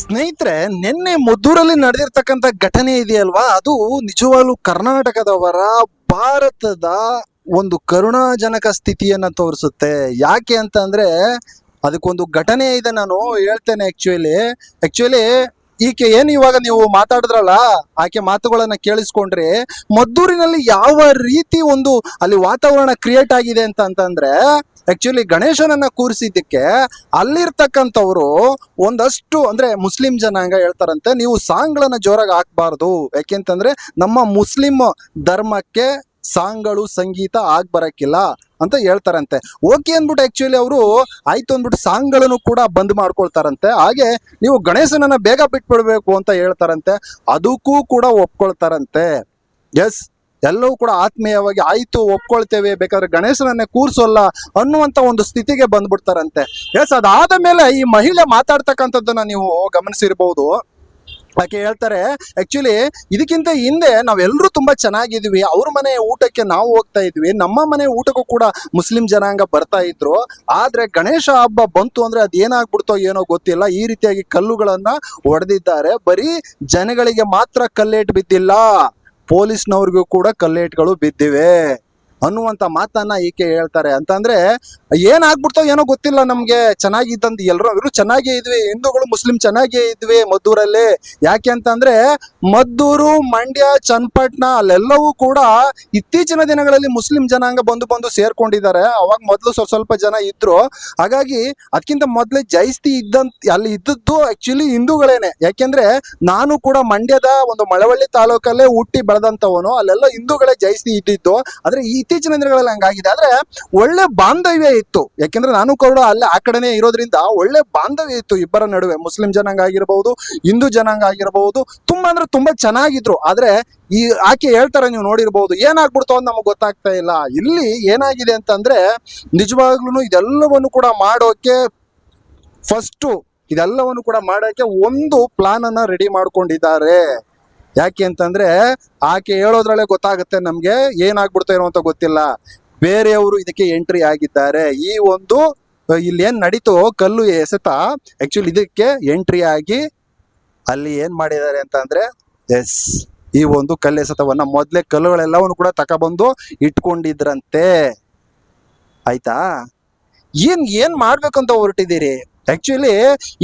ಸ್ನೇಹಿತರೆ, ನಿನ್ನೆ ಮದ್ದೂರಲ್ಲಿ ನಡೆದಿರ್ತಕ್ಕಂಥ ಘಟನೆ ಇದೆಯಲ್ವಾ? ಅದು ನಿಜವಾಗ್ಲೂ ಕರ್ನಾಟಕದವರ ಭಾರತದ ಒಂದು ಕರುಣಾಜನಕ ಸ್ಥಿತಿಯನ್ನ ತೋರಿಸುತ್ತೆ. ಯಾಕೆ ಅಂತ ಅಂದ್ರೆ ಅದಕ್ಕೊಂದು ಘಟನೆ ಇದೆ, ನಾನು ಹೇಳ್ತೇನೆ ಆಕ್ಚುಲಿ ಆಕ್ಚುಲಿ ಈಕೆ ಏನ್ ಇವಾಗ ನೀವು ಮಾತಾಡಿದ್ರಲ್ಲ, ಆಕೆ ಮಾತುಗಳನ್ನ ಕೇಳಿಸ್ಕೊಂಡ್ರೆ ಮದ್ದೂರಿನಲ್ಲಿ ಯಾವ ರೀತಿ ಒಂದು ಅಲ್ಲಿ ವಾತಾವರಣ ಕ್ರಿಯೇಟ್ ಆಗಿದೆ ಅಂತ ಅಂತಂದ್ರೆ ಆಕ್ಚುಲಿ ಗಣೇಶನನ್ನ ಕೂರಿಸಿದ್ದಕ್ಕೆ ಅಲ್ಲಿರ್ತಕ್ಕಂಥವ್ರು ಒಂದಷ್ಟು ಅಂದ್ರೆ ಮುಸ್ಲಿಂ ಜನಾಂಗ ಹೇಳ್ತಾರಂತೆ, ನೀವು ಸಾಂಗ್ಗಳನ್ನ ಜೋರಾಗಿ ಹಾಕ್ಬಾರ್ದು. ಯಾಕೆಂತಂದ್ರೆ ನಮ್ಮ ಮುಸ್ಲಿಂ ಧರ್ಮಕ್ಕೆ ಸಾಂಗ್ಗಳು, ಸಂಗೀತ ಆಗಿ ಬರಕ್ಕಿಲ್ಲ ಅಂತ ಹೇಳ್ತಾರಂತೆ. ಓಕೆ ಅಂದ್ಬಿಟ್ಟು ಆ್ಯಕ್ಚುಲಿ ಅವರು ಆಯ್ತು ಅಂದ್ಬಿಟ್ಟು ಸಾಂಗ್ಗಳನ್ನು ಕೂಡ ಬಂದ್ ಮಾಡ್ಕೊಳ್ತಾರಂತೆ. ಹಾಗೆ ನೀವು ಗಣೇಶನನ್ನ ಬೇಗ ಬಿಟ್ಬಿಡ್ಬೇಕು ಅಂತ ಹೇಳ್ತಾರಂತೆ. ಅದಕ್ಕೂ ಕೂಡ ಒಪ್ಕೊಳ್ತಾರಂತೆ. ಎಸ್ ಎಲ್ಲವೂ ಕೂಡ ಆತ್ಮೀಯವಾಗಿ ಆಯ್ತು, ಒಪ್ಕೊಳ್ತೇವೆ. ಬೇಕಾದ್ರೆ ಗಣೇಶನನ್ನೇ ಕೂರ್ಸೋಲ್ಲ ಅನ್ನುವಂತ ಒಂದು ಸ್ಥಿತಿಗೆ ಬಂದ್ಬಿಡ್ತಾರಂತೆ. ಎಸ್ ಅದಾದ ಮೇಲೆ ಈ ಮಹಿಳೆ ಮಾತಾಡ್ತಕ್ಕಂಥದ್ದನ್ನು ನೀವು ಗಮನಿಸಿರ್ಬಹುದು ಆಕೆ ಹೇಳ್ತಾರೆ ಆಕ್ಚುಲಿ ಇದಕ್ಕಿಂತ ಹಿಂದೆ ನಾವೆಲ್ಲರೂ ತುಂಬಾ ಚೆನ್ನಾಗಿದ್ವಿ. ಅವ್ರ ಮನೆ ಊಟಕ್ಕೆ ನಾವು ಹೋಗ್ತಾ ಇದ್ವಿ. ನಮ್ಮ ಮನೆ ಊಟಕ್ಕೂ ಕೂಡ ಮುಸ್ಲಿಂ ಜನಾಂಗ ಬರ್ತಾ ಇದ್ರು. ಆದ್ರೆ ಗಣೇಶ ಹಬ್ಬ ಬಂತು ಅಂದ್ರೆ ಅದ್ ಏನಾಗ್ಬಿಡ್ತೋ ಏನೋ ಗೊತ್ತಿಲ್ಲ. ಈ ರೀತಿಯಾಗಿ ಕಲ್ಲುಗಳನ್ನ ಹೊಡೆದಿದ್ದಾರೆ ಬರೀ ಜನಗಳಿಗೆ ಮಾತ್ರ ಕಲ್ಲೇಟ್ ಬಿದ್ದಿಲ್ಲ. ಪೊಲೀಸ್ನವ್ರಿಗೂ ಕೂಡ ಕಲ್ಲೇಟ್ಗಳು ಬಿದ್ದಿವೆ. ಅನ್ನುವಂತ ಮಾತನ್ನ ಈಕೆ ಹೇಳ್ತಾರೆ. ಅಂತಂದ್ರೆ, ಏನಾಗ್ಬಿಡ್ತೋ ಏನೋ ಗೊತ್ತಿಲ್ಲ ನಮ್ಗೆ. ಚೆನ್ನಾಗಿದ್ದಂತ ಎಲ್ಲರೂ ಎಲ್ಲರೂ ಚೆನ್ನಾಗೇ ಇದ್ವಿ. ಹಿಂದೂಗಳು ಮುಸ್ಲಿಂ ಚೆನ್ನಾಗೇ ಇದ್ವಿ ಮದ್ದೂರಲ್ಲಿ. ಯಾಕೆ ಅಂತಂದ್ರೆ, ಮದ್ದೂರು, ಮಂಡ್ಯ, ಚನ್ನಪಟ್ಟಣ ಅಲ್ಲೆಲ್ಲವೂ ಕೂಡ ಇತ್ತೀಚಿನ ದಿನಗಳಲ್ಲಿ ಮುಸ್ಲಿಂ ಜನಾಂಗ ಬಂದು ಬಂದು ಸೇರ್ಕೊಂಡಿದ್ದಾರೆ. ಅವಾಗ ಮೊದಲು ಸ್ವಲ್ಪ ಸ್ವಲ್ಪ ಜನ ಇದ್ರು. ಹಾಗಾಗಿ ಅದಕ್ಕಿಂತ ಮೊದಲೇ ಜೈಸ್ತಿ ಇದ್ದಂತ, ಅಲ್ಲಿ ಇದ್ದದ್ದು ಆಕ್ಚುಲಿ ಹಿಂದೂಗಳೇನೆ. ಯಾಕೆಂದ್ರೆ, ನಾನು ಕೂಡ ಮಂಡ್ಯದ ಒಂದು ಮಳವಳ್ಳಿ ತಾಲೂಕಲ್ಲೇ ಹುಟ್ಟಿ ಬೆಳೆದಂತವನು ಅಲ್ಲೆಲ್ಲ ಹಿಂದೂಗಳೇ ಜೈಸ್ತಿ ಇದ್ದಿದ್ದು. ಆದ್ರೆ ಈ ಇತ್ತೀಚಿನ ದಿನಗಳಲ್ಲಿ ಹಂಗಾಗಿದೆ. ಆದ್ರೆ ಒಳ್ಳೆ ಬಾಂಧವ್ಯ ಇತ್ತು. ಯಾಕೆಂದ್ರೆ ನಾನು ಕೂಡ ಅಲ್ಲೇ, ಆ ಕಡೆನೇ ಇರೋದ್ರಿಂದ ಒಳ್ಳೆ ಬಾಂಧವ್ಯ ಇತ್ತು ಇಬ್ಬರ ನಡುವೆ. ಮುಸ್ಲಿಂ ಜನಾಂಗ ಆಗಿರಬಹುದು ಹಿಂದೂ ಜನಾಂಗ ಆಗಿರಬಹುದು ತುಂಬಾ ಅಂದ್ರೆ ತುಂಬಾ ಚೆನ್ನಾಗಿದ್ರು. ಆದ್ರೆ ಈ ಆಕೆ ಹೇಳ್ತಾರೆ, ನೀವು ನೋಡಿರ್ಬಹುದು ಏನಾಗ್ಬಿಡ್ತು ಅಂತ ನಮಗೆ ಗೊತ್ತಾಗ್ತಾ ಇಲ್ಲ. ಇಲ್ಲಿ ಏನಾಗಿದೆ ಅಂತಂದ್ರೆ ನಿಜವಾಗ್ಲೂ ಇದೆಲ್ಲವನ್ನು ಕೂಡ ಮಾಡೋಕೆ ಫಸ್ಟು ಇದೆಲ್ಲವನ್ನು ಕೂಡ ಮಾಡೋಕೆ ಒಂದು ಪ್ಲಾನ್ ಅನ್ನ ರೆಡಿ ಮಾಡ್ಕೊಂಡಿದ್ದಾರೆ. ಯಾಕೆ ಅಂತಂದ್ರೆ ಆಕೆ ಹೇಳೋದ್ರಲ್ಲೇ ಗೊತ್ತಾಗುತ್ತೆ ನಮ್ಗೆ ಏನಾಗ್ಬಿಡ್ತಾ ಏನೋ ಅಂತ ಗೊತ್ತಿಲ್ಲ. ಬೇರೆಯವರು ಇದಕ್ಕೆ ಎಂಟ್ರಿ ಆಗಿದ್ದಾರೆ. ಈ ಒಂದು ಇಲ್ಲಿ ಏನ್ ನಡೀತು ಕಲ್ಲು ಎಸೆತ ಆಕ್ಚುಲಿ ಇದಕ್ಕೆ ಎಂಟ್ರಿ ಆಗಿ ಅಲ್ಲಿ ಏನ್ ಮಾಡಿದ್ದಾರೆ ಅಂತ ಅಂದ್ರೆ ಎಸ್ ಈ ಒಂದು ಕಲ್ಲು ಎಸೆತವನ್ನ ಮೊದ್ಲೇ ಕಲ್ಲುಗಳೆಲ್ಲವನ್ನು ಕೂಡ ತಗೊಬಂದು ಇಟ್ಕೊಂಡಿದ್ರಂತೆ. ಆಯ್ತಾ? ಏನ್ ಏನ್ ಮಾಡ್ಬೇಕಂತ ಹೊರಟಿದ್ದೀರಿ? ಆಕ್ಚುಲಿ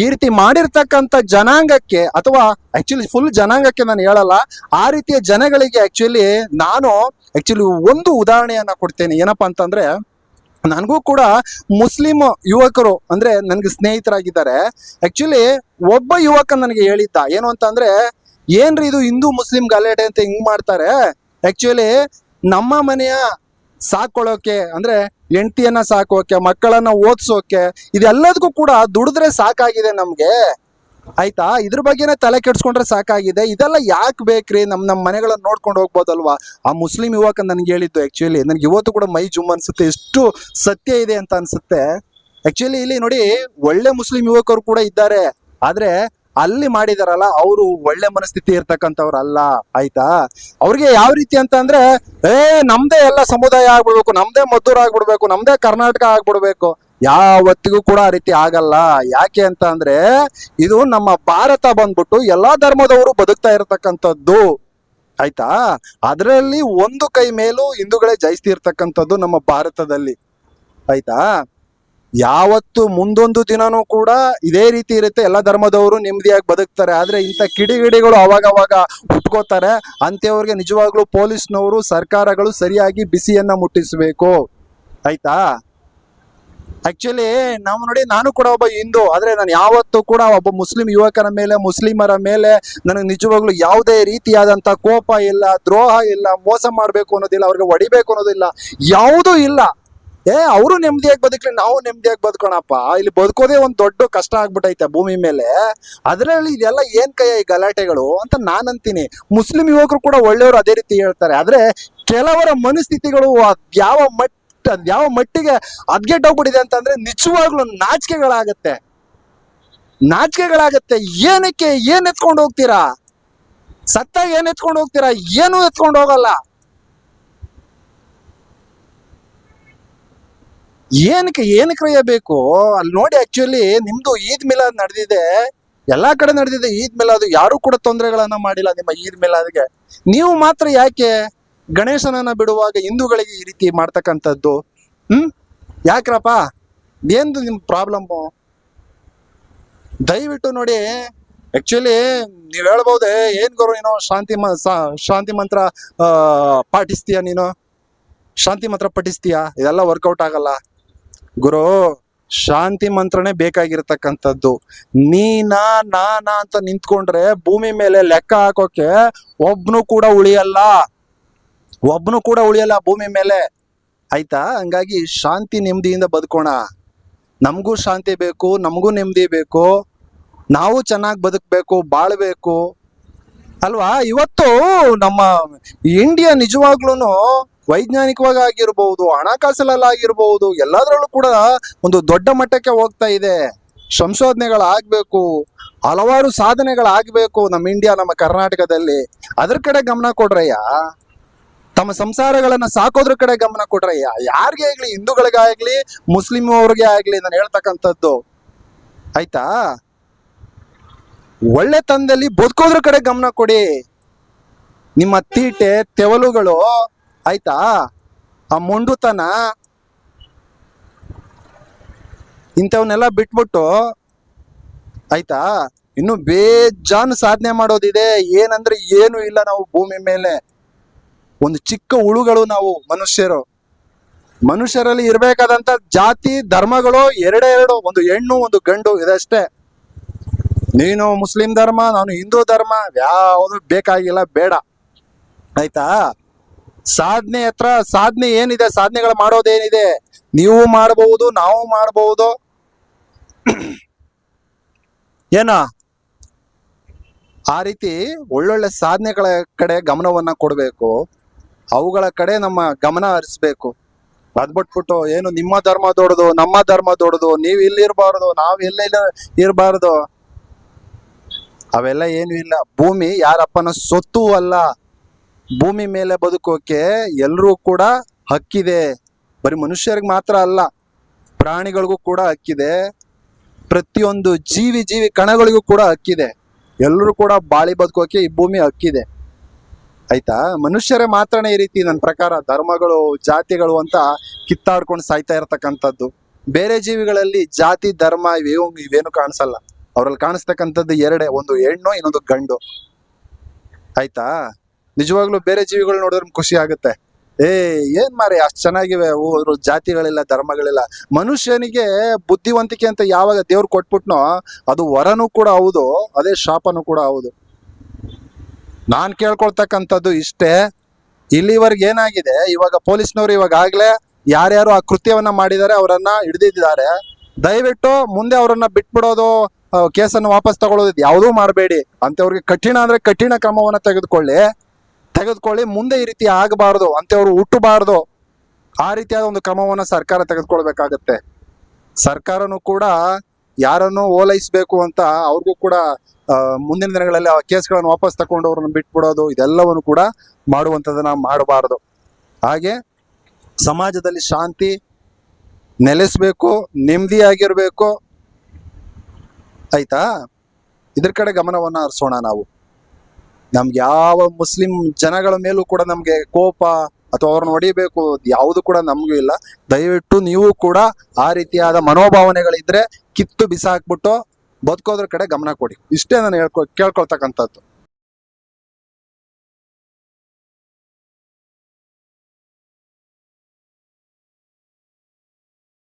ಈ ರೀತಿ ಮಾಡಿರ್ತಕ್ಕಂಥ ಜನಾಂಗಕ್ಕೆ ಅಥವಾ ಆಕ್ಚುಲಿ ಫುಲ್ ಜನಾಂಗಕ್ಕೆ ನಾನು ಹೇಳಲ್ಲ, ಆ ರೀತಿಯ ಜನಗಳಿಗೆ ಆಕ್ಚುಲಿ ನಾನು ಆಕ್ಚುಲಿ ಒಂದು ಉದಾಹರಣೆಯನ್ನ ಕೊಡ್ತೇನೆ. ಏನಪ್ಪಾ ಅಂತಂದ್ರೆ, ನನಗೂ ಕೂಡ ಮುಸ್ಲಿಂ ಯುವಕರು ಅಂದ್ರೆ ನನಗೆ ಸ್ನೇಹಿತರಾಗಿದ್ದಾರೆ. ಆಕ್ಚುಲಿ ಒಬ್ಬ ಯುವಕ ನನಗೆ ಹೇಳಿದ್ದ, ಏನು ಅಂತಂದ್ರೆ, ಏನ್ರಿ ಇದು ಹಿಂದೂ ಮುಸ್ಲಿಂ ಗಲಾಟೆ ಅಂತ ಹಿಂಗ್ ಮಾಡ್ತಾರೆ? ಆಕ್ಚುಲಿ ನಮ್ಮ ಮನೆಯ ಸಾಕೊಳ್ಳೋಕೆ ಅಂದ್ರೆ ಹೆಂಡತಿಯನ್ನ ಸಾಕೋಕೆ, ಮಕ್ಕಳನ್ನ ಓದಿಸೋಕೆ, ಇದೆಲ್ಲದಕ್ಕೂ ಕೂಡ ದುಡಿದ್ರೆ ಸಾಕಾಗಿದೆ ನಮಗೆ. ಆಯ್ತಾ? ಇದ್ರ ಬಗ್ಗೆನೇ ತಲೆ ಕೆಡ್ಸ್ಕೊಂಡ್ರೆ ಸಾಕಾಗಿದೆ. ಇದೆಲ್ಲ ಯಾಕೆ ಬೇಕ್ರಿ? ನಮ್ಮ ನಮ್ಮ ಮನೆಗಳನ್ನ ನೋಡ್ಕೊಂಡು ಹೋಗ್ಬೋದಲ್ವಾ? ಆ ಮುಸ್ಲಿಂ ಯುವಕ ನನಗೆ ಹೇಳಿದ್ದು ಆ್ಯಕ್ಚುಲಿ ನನಗೆ ಇವತ್ತು ಕೂಡ ಮೈ ಜುಮ್ ಅನ್ಸುತ್ತೆ. ಎಷ್ಟು ಸತ್ಯ ಇದೆ ಅಂತ ಅನ್ಸುತ್ತೆ. ಆ್ಯಕ್ಚುಲಿ ಇಲ್ಲಿ ನೋಡಿ, ಒಳ್ಳೆ ಮುಸ್ಲಿಂ ಯುವಕರು ಕೂಡ ಇದ್ದಾರೆ. ಆದ್ರೆ ಅಲ್ಲಿ ಮಾಡಿದಾರಲ್ಲ, ಅವರು ಒಳ್ಳೆ ಮನಸ್ಥಿತಿ ಇರ್ತಕ್ಕಂಥವ್ರು ಅಲ್ಲ ಆಯ್ತಾ? ಅವ್ರಿಗೆ ಯಾವ ರೀತಿ ಅಂತ ಅಂದ್ರೆ, ಏ, ನಮ್ದೇ ಎಲ್ಲ ಸಮುದಾಯ ಆಗ್ಬಿಡ್ಬೇಕು, ನಮ್ದೇ ಮದ್ದೂರ್ ಆಗ್ಬಿಡ್ಬೇಕು, ನಮ್ದೇ ಕರ್ನಾಟಕ ಆಗ್ಬಿಡ್ಬೇಕು. ಯಾವತ್ತಿಗೂ ಕೂಡ ಆ ರೀತಿ ಆಗಲ್ಲ. ಯಾಕೆ ಅಂತ ಅಂದ್ರೆ, ಇದು ನಮ್ಮ ಭಾರತ ಬಂದ್ಬಿಟ್ಟು ಎಲ್ಲಾ ಧರ್ಮದವರು ಬದುಕ್ತಾ ಇರತಕ್ಕಂಥದ್ದು. ಆಯ್ತಾ? ಅದರಲ್ಲಿ ಒಂದು ಕೈ ಮೇಲೂ ಹಿಂದೂಗಳೇ ಜಯಿಸ್ತಿರ್ತಕ್ಕಂಥದ್ದು ನಮ್ಮ ಭಾರತದಲ್ಲಿ. ಆಯ್ತಾ? ಯಾವತ್ತು ಮುಂದೊಂದು ದಿನನೂ ಕೂಡ ಇದೇ ರೀತಿ ಇರುತ್ತೆ. ಎಲ್ಲ ಧರ್ಮದವರು ನೆಮ್ಮದಿಯಾಗಿ ಬದುಕ್ತಾರೆ. ಆದ್ರೆ ಇಂಥ ಕಿಡಿಗಿಡಿಗಳು ಅವಾಗವಾಗ ಅವಾಗ ಹುಟ್ಕೋತಾರೆ ಅಂಥವ್ರಿಗೆ ನಿಜವಾಗ್ಲೂ ಪೊಲೀಸ್ನವರು, ಸರ್ಕಾರಗಳು ಸರಿಯಾಗಿ ಬಿಸಿಯನ್ನ ಮುಟ್ಟಿಸಬೇಕು. ಆಯ್ತಾ? ಆಕ್ಚುಲಿ ನಾವು ನೋಡಿ ನಾನು ಕೂಡ ಒಬ್ಬ ಹಿಂದೂ. ಆದ್ರೆ ನಾನು ಯಾವತ್ತೂ ಕೂಡ ಒಬ್ಬ ಮುಸ್ಲಿಂ ಯುವಕರ ಮೇಲೆ, ಮುಸ್ಲಿಮರ ಮೇಲೆ ನನಗೆ ನಿಜವಾಗ್ಲೂ ಯಾವುದೇ ರೀತಿಯಾದಂತ ಕೋಪ ಇಲ್ಲ, ದ್ರೋಹ ಇಲ್ಲ, ಮೋಸ ಮಾಡಬೇಕು ಅನ್ನೋದಿಲ್ಲ, ಅವ್ರಿಗೆ ಹೊಡಿಬೇಕು ಅನ್ನೋದಿಲ್ಲ. ಯಾವುದೂ ಇಲ್ಲ. ಏ, ಅವರು ನೆಮ್ಮದಿಯಾಗಿ ಬದುಕಲಿ, ನಾವು ನೆಮ್ಮದಿಯಾಗಿ ಬದುಕೋಣಪ್ಪ. ಇಲ್ಲಿ ಬದುಕೋದೇ ಒಂದು ದೊಡ್ಡ ಕಷ್ಟ ಆಗ್ಬಿಟ್ಟೈತೆ ಭೂಮಿ ಮೇಲೆ. ಅದರಲ್ಲಿ ಇದೆಲ್ಲ ಏನ್ ಕೈಯ ಈ ಗಲಾಟೆಗಳು ಅಂತ ನಾನು ಅಂತೀನಿ ಮುಸ್ಲಿಂ ಯುವಕರು ಕೂಡ ಒಳ್ಳೆಯವರು ಅದೇ ರೀತಿ ಹೇಳ್ತಾರೆ. ಆದ್ರೆ ಕೆಲವರ ಮನಸ್ಥಿತಿಗಳು ಯಾವ ಮಟ್ಟ ಯಾವ ಮಟ್ಟಿಗೆ ಅದ್ಗೆಟ್ಟೋಗ್ಬಿಟ್ಟಿದೆ ಅಂತಂದ್ರೆ ನಿಜವಾಗ್ಲೂ ನಾಚಿಕೆಗಳಾಗತ್ತೆ. ನಾಚಿಕೆಗಳಾಗತ್ತೆ. ಏನಕ್ಕೆ ಏನ್ ಎತ್ಕೊಂಡು ಹೋಗ್ತೀರಾ? ಸತ್ತ ಏನ್ ಎತ್ಕೊಂಡು ಹೋಗ್ತೀರಾ? ಏನು ಎತ್ಕೊಂಡು ಹೋಗಲ್ಲ. ಏನಕ್ಕೆ ಏನಕ್ಕೆ ಬೇಕು? ಅಲ್ಲಿ ನೋಡಿ ಆಕ್ಚುಲಿ ನಿಮ್ದು ಈದ್ ಮಿಲಾದ್ ನಡೆದಿದೆ. ಎಲ್ಲಾ ಕಡೆ ನಡೆದಿದೆ ಈದ್ ಅದು ಯಾರು ಕೂಡ ತೊಂದರೆಗಳನ್ನ ಮಾಡಿಲ್ಲ ನಿಮ್ಮ ಈದ್ ಅದಕ್ಕೆ ನೀವು ಮಾತ್ರ ಯಾಕೆ ಗಣೇಶನನ್ನ ಬಿಡುವಾಗ ಹಿಂದೂಗಳಿಗೆ ಈ ರೀತಿ ಮಾಡ್ತಕ್ಕಂಥದ್ದು? ಹ್ಮ್? ಯಾಕ್ರಪ್ಪ? ಏನು ನಿಮ್ ಪ್ರಾಬ್ಲಮ್ಮು ದಯವಿಟ್ಟು ನೋಡಿ ಆಕ್ಚುಲಿ ನೀವ್ ಹೇಳ್ಬಹುದೇ ಏನ್ ಗುರು ನೀನು? ಶಾಂತಿ ಮ ಶಾಂತಿ ಮಂತ್ರ ಪಾಠಿಸ್ತೀಯ ನೀನು? ಶಾಂತಿ ಮಂತ್ರ ಪಠಿಸ್ತೀಯಾ? ಇದೆಲ್ಲ ವರ್ಕೌಟ್ ಆಗಲ್ಲ. ಗುರು, ಶಾಂತಿ ಮಂತ್ರನೇ ಬೇಕಾಗಿರ್ತಕ್ಕಂಥದ್ದು. ನೀನಾ, ನಾನಾ ಅಂತ ನಿಂತ್ಕೊಂಡ್ರೆ ಭೂಮಿ ಮೇಲೆ ಲೆಕ್ಕ ಹಾಕೋಕೆ ಒಬ್ನು ಕೂಡ ಉಳಿಯಲ್ಲ. ಒಬ್ನು ಕೂಡ ಉಳಿಯಲ್ಲ ಭೂಮಿ ಮೇಲೆ. ಆಯ್ತಾ? ಹಂಗಾಗಿ ಶಾಂತಿ ನೆಮ್ಮದಿಯಿಂದ ಬದುಕೋಣ. ನಮಗೂ ಶಾಂತಿ ಬೇಕು, ನಮಗೂ ನೆಮ್ಮದಿ ಬೇಕು. ನಾವು ಚೆನ್ನಾಗಿ ಬದುಕಬೇಕು, ಬಾಳ್ಬೇಕು. ಅಲ್ವಾ? ಇವತ್ತು ನಮ್ಮ ಇಂಡಿಯಾ ನಿಜವಾಗ್ಲೂ ವೈಜ್ಞಾನಿಕವಾಗಿ ಆಗಿರ್ಬಹುದು ಹಣಕಾಸಲ್ಲಾಗಿರ್ಬೋದು ಎಲ್ಲದರಲ್ಲೂ ಕೂಡ ಒಂದು ದೊಡ್ಡ ಮಟ್ಟಕ್ಕೆ ಹೋಗ್ತಾ ಇದೆ. ಸಂಶೋಧನೆಗಳಾಗಬೇಕು, ಹಲವಾರು ಸಾಧನೆಗಳಾಗಬೇಕು ನಮ್ಮ ಇಂಡಿಯಾ, ನಮ್ಮ ಕರ್ನಾಟಕದಲ್ಲಿ. ಅದ್ರ ಕಡೆ ಗಮನ ಕೊಡ್ರಯ್ಯ. ತಮ್ಮ ಸಂಸಾರಗಳನ್ನ ಸಾಕೋದ್ರ ಕಡೆ ಗಮನ ಕೊಡ್ರಯ್ಯ. ಯಾರಿಗೆ ಆಗ್ಲಿ ಹಿಂದೂಗಳಿಗಾಗ್ಲಿ ಮುಸ್ಲಿಂ ಅವ್ರಿಗೆ ಆಗ್ಲಿ ನಾನು ಹೇಳ್ತಕ್ಕಂಥದ್ದು. ಆಯ್ತಾ? ಒಳ್ಳೆ ತಂದಲ್ಲಿ ಬದುಕೋದ್ರ ಕಡೆ ಗಮನ ಕೊಡಿ. ನಿಮ್ಮ ತೀಟೆ, ತೆವಲುಗಳು ಆಯ್ತಾ? ಆ ಮೊಂಡುತನ ಇಂಥವನ್ನೆಲ್ಲ ಬಿಟ್ಬಿಟ್ಟು ಆಯ್ತಾ? ಇನ್ನು ಬೇಜಾನ್ ಸಾಧನೆ ಮಾಡೋದಿದೆ. ಏನಂದ್ರೆ ಏನು ಇಲ್ಲ ನಾವು ಭೂಮಿ ಮೇಲೆ. ಒಂದು ಚಿಕ್ಕ ಹುಳುಗಳು ನಾವು ಮನುಷ್ಯರು. ಮನುಷ್ಯರಲ್ಲಿ ಇರಬೇಕಾದಂತ ಜಾತಿ, ಧರ್ಮಗಳು ಎರಡೇ ಎರಡು, ಒಂದು ಹೆಣ್ಣು, ಒಂದು ಗಂಡು ಇದಷ್ಟೇ. ನೀನು ಮುಸ್ಲಿಂ ಧರ್ಮ, ನಾನು ಹಿಂದೂ ಧರ್ಮ, ಯಾವುದು ಬೇಕಾಗಿಲ್ಲ, ಬೇಡ. ಆಯ್ತಾ? ಸಾಧನೆ ಹತ್ರ ಸಾಧನೆ ಏನಿದೆ, ಸಾಧನೆಗಳು ಮಾಡೋದೇನಿದೆ, ನೀವು ಮಾಡಬಹುದು, ನಾವು ಮಾಡಬಹುದು. ಏನ? ಆ ರೀತಿ ಒಳ್ಳೊಳ್ಳೆ ಸಾಧನೆಗಳ ಕಡೆ ಗಮನವನ್ನ ಕೊಡಬೇಕು. ಅವುಗಳ ಕಡೆ ನಮ್ಮ ಗಮನ ಹರಿಸ್ಬೇಕು. ಅದ್ಬಿಟ್ಬಿಟ್ಟು ಏನು ನಿಮ್ಮ ಧರ್ಮ ದೊಡ್ಡದು, ನಮ್ಮ ಧರ್ಮ ದೊಡ್ಡದು, ನೀವು ಇಲ್ಲಿರ್ಬಾರ್ದು ನಾವು ಇಲ್ಲ ಇರಬಾರ್ದು. ಅವೆಲ್ಲ ಏನು ಇಲ್ಲ. ಭೂಮಿ ಯಾರಪ್ಪನ ಸೊತ್ತು ಅಲ್ಲ. ಭೂಮಿ ಮೇಲೆ ಬದುಕೋಕೆ ಎಲ್ಲರೂ ಕೂಡ ಹಕ್ಕಿದೆ. ಬರೀ ಮನುಷ್ಯರಿಗೆ ಮಾತ್ರ ಅಲ್ಲ, ಪ್ರಾಣಿಗಳಿಗೂ ಕೂಡ ಹಕ್ಕಿದೆ. ಪ್ರತಿಯೊಂದು ಜೀವಿ ಜೀವಿ ಕಣಗಳಿಗೂ ಕೂಡ ಹಕ್ಕಿದೆ. ಎಲ್ಲರೂ ಕೂಡ ಬಾಳಿ ಬದುಕೋಕೆ ಈ ಭೂಮಿ ಹಕ್ಕಿದೆ. ಆಯ್ತಾ? ಮನುಷ್ಯರೇ ಮಾತ್ರನೇ ಈ ರೀತಿ ನನ್ನ ಪ್ರಕಾರ ಧರ್ಮಗಳು, ಜಾತಿಗಳು ಅಂತ ಕಿತ್ತಾಡ್ಕೊಂಡು ಸಾಯ್ತಾ ಇರತಕ್ಕಂಥದ್ದು. ಬೇರೆ ಜೀವಿಗಳಲ್ಲಿ ಜಾತಿ, ಧರ್ಮ ಇವೇನು ಇವೇನು ಕಾಣಿಸಲ್ಲ. ಅವರಲ್ಲಿ ಕಾಣಿಸ್ತಕ್ಕಂಥದ್ದು ಎರಡೇ, ಒಂದು ಹೆಣ್ಣು, ಇನ್ನೊಂದು ಗಂಡು. ಆಯ್ತಾ? ನಿಜವಾಗ್ಲೂ ಬೇರೆ ಜೀವಿಗಳು ನೋಡಿದ್ರೆ ಖುಷಿ ಆಗುತ್ತೆ. ಏ, ಏನ್ ಮಾರಿ ಅಷ್ಟು ಚೆನ್ನಾಗಿವೆ, ಊರು, ಜಾತಿಗಳಿಲ್ಲ, ಧರ್ಮಗಳಿಲ್ಲ. ಮನುಷ್ಯನಿಗೆ ಬುದ್ಧಿವಂತಿಕೆ ಅಂತ ಯಾವಾಗ ದೇವ್ರು ಕೊಟ್ಬಿಟ್ನೋ, ಅದು ವರನೂ ಕೂಡ ಹೌದು, ಅದೇ ಶಾಪನೂ ಕೂಡ ಹೌದು. ನಾನ್ ಕೇಳ್ಕೊಳ್ತಕ್ಕಂಥದ್ದು ಇಷ್ಟೇ, ಇಲ್ಲಿವರೆಗೆ ಏನಾಗಿದೆ, ಇವಾಗ ಪೊಲೀಸ್ನವರು ಇವಾಗ ಆಗ್ಲೇ ಯಾರ್ಯಾರು ಆ ಕೃತ್ಯವನ್ನ ಮಾಡಿದ್ದಾರೆ ಅವರನ್ನ ಹಿಡಿದಿದ್ದಾರೆ. ದಯವಿಟ್ಟು ಮುಂದೆ ಅವರನ್ನ ಬಿಟ್ಬಿಡೋದು ಕೇಸನ್ನು ವಾಪಸ್ ತಗೊಳ್ಳೋದು ಯಾವ್ದೂ ಮಾಡಬೇಡಿ ಅಂತವ್ರಿಗೆ ಕಠಿಣ ಅಂದ್ರೆ ಕಠಿಣ ಕ್ರಮವನ್ನ ತೆಗೆದುಕೊಳ್ಳಿ. ತೆಗೆದುಕೊಳ್ಳಿ, ಮುಂದೆ ಈ ರೀತಿ ಆಗಬಾರ್ದು ಅಂತವ್ರು ಹುಟ್ಟಬಾರ್ದು, ಆ ರೀತಿಯಾದ ಒಂದು ಕ್ರಮವನ್ನ ಸರ್ಕಾರ ತೆಗೆದುಕೊಳ್ಬೇಕಾಗತ್ತೆ. ಸರ್ಕಾರನು ಕೂಡ ಯಾರನ್ನು ಓಲೈಸಬೇಕು ಅಂತ ಅವ್ರಿಗೂ ಕೂಡ ಮುಂದಿನ ದಿನಗಳಲ್ಲಿ ಆ ಕೇಸ್ಗಳನ್ನು ವಾಪಸ್ ತಗೊಂಡು ಅವ್ರನ್ನ ಬಿಟ್ಬಿಡೋದು, ಇದೆಲ್ಲವನ್ನು ಕೂಡ ಮಾಡುವಂಥದ್ದನ್ನ ಮಾಡಬಾರ್ದು. ಹಾಗೆ ಸಮಾಜದಲ್ಲಿ ಶಾಂತಿ ನೆಲೆಸಬೇಕು, ನೆಮ್ಮದಿಯಾಗಿರಬೇಕು. ಆಯ್ತಾ? ಇದ್ರ ಕಡೆ ಗಮನವನ್ನ ಹರಿಸೋಣ ನಾವು. ನಮ್ಗೆ ಯಾವ ಮುಸ್ಲಿಂ ಜನಗಳ ಮೇಲೂ ಕೂಡ ನಮಗೆ ಕೋಪ ಅಥವಾ ಅವ್ರನ್ನ ಹೊಡಿಬೇಕು ಯಾವುದು ಕೂಡ ನಮಗೂ ಇಲ್ಲ. ದಯವಿಟ್ಟು ನೀವು ಕೂಡ ಆ ರೀತಿಯಾದ ಮನೋಭಾವನೆಗಳಿದ್ರೆ ಕಿತ್ತು ಬಿಸಾಕ್ಬಿಟ್ಟು ಬದುಕೋದ್ರ ಕಡೆ ಗಮನ ಕೊಡಿ. ಇಷ್ಟೇ ನಾನು ಹೇಳ್ಕೊ, ಕೇಳ್ಕೊಳ್ತಕ್ಕಂಥದ್ದು.